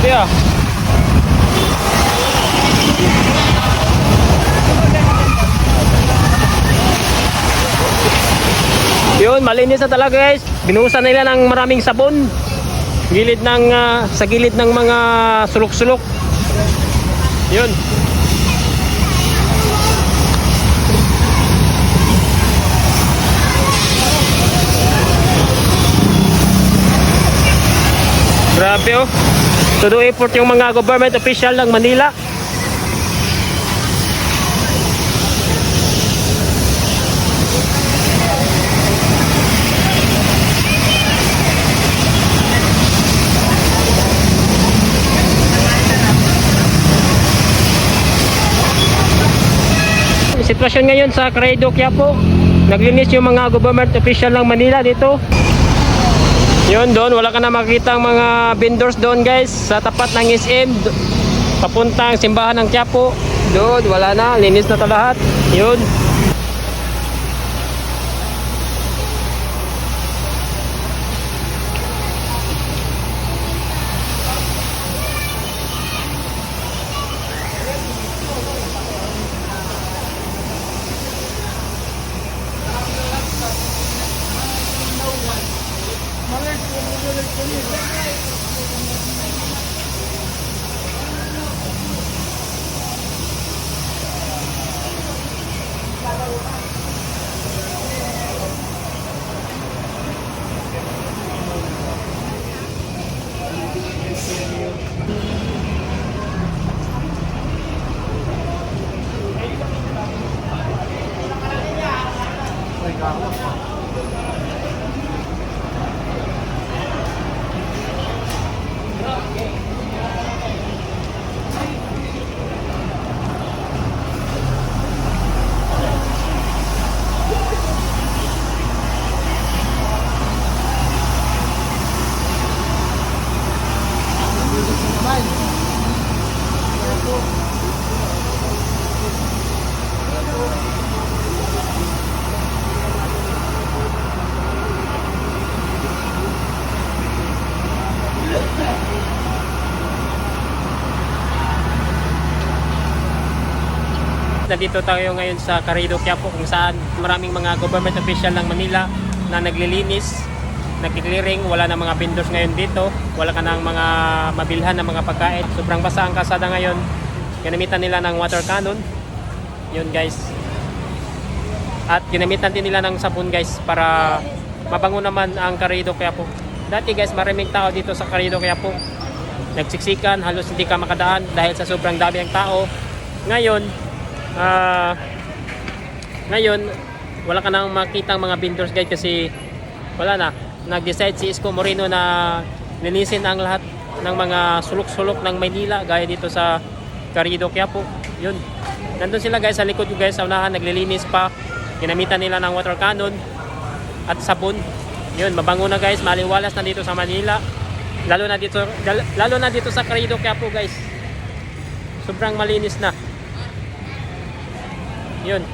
Grabe ah. Yun, malinis na talaga guys. Binuhusan nila ng maraming sabon. Gilid ng ah, sa gilid ng mga sulok-sulok. Yun. Grabe oh. Todo effort yung mga government official ng Manila. Sitwasyon ngayon sa Credo Quiapo. Naglinis yung mga government official ng Manila dito. Yun doon, wala ka na makita ang mga vendors doon guys sa tapat ng SM papuntang simbahan ng Quiapo. Doon, wala na, linis na to lahat. Yun. Nandito tayo ngayon sa Carrido Quiapo kung saan maraming mga government official ng Manila na naglilinis, nagki-clearing, wala na mga vendors ngayon dito, wala ka ng mga mabilhan ng mga pagkain. Sobrang basa ang kasada ngayon. Ginamitan nila ng water cannon. Yun guys. At ginamitan din nila ng sabon guys para mabango naman ang Carrido Quiapo. Dati guys, maraming tao dito sa Carrido Quiapo. Nagsiksikan, halos hindi ka makadaan dahil sa sobrang dami ang tao. Ngayon, Ah, ngayon, wala ka nang makita mga vendors guide kasi wala na. Nag-decide si Isko Moreno na linisin ang lahat ng mga sulok-sulok ng Maynila gaya dito sa Carrido Quiapo. Yun. Nandun sila guys sa likod ko guys sa unahan naglilinis pa. Ginamitan nila ng water cannon at sabon. Yun, mabango na guys, maliwalas na dito sa Manila. Lalo na dito lalo na dito sa Carrido Quiapo guys. Sobrang malinis na. Yun.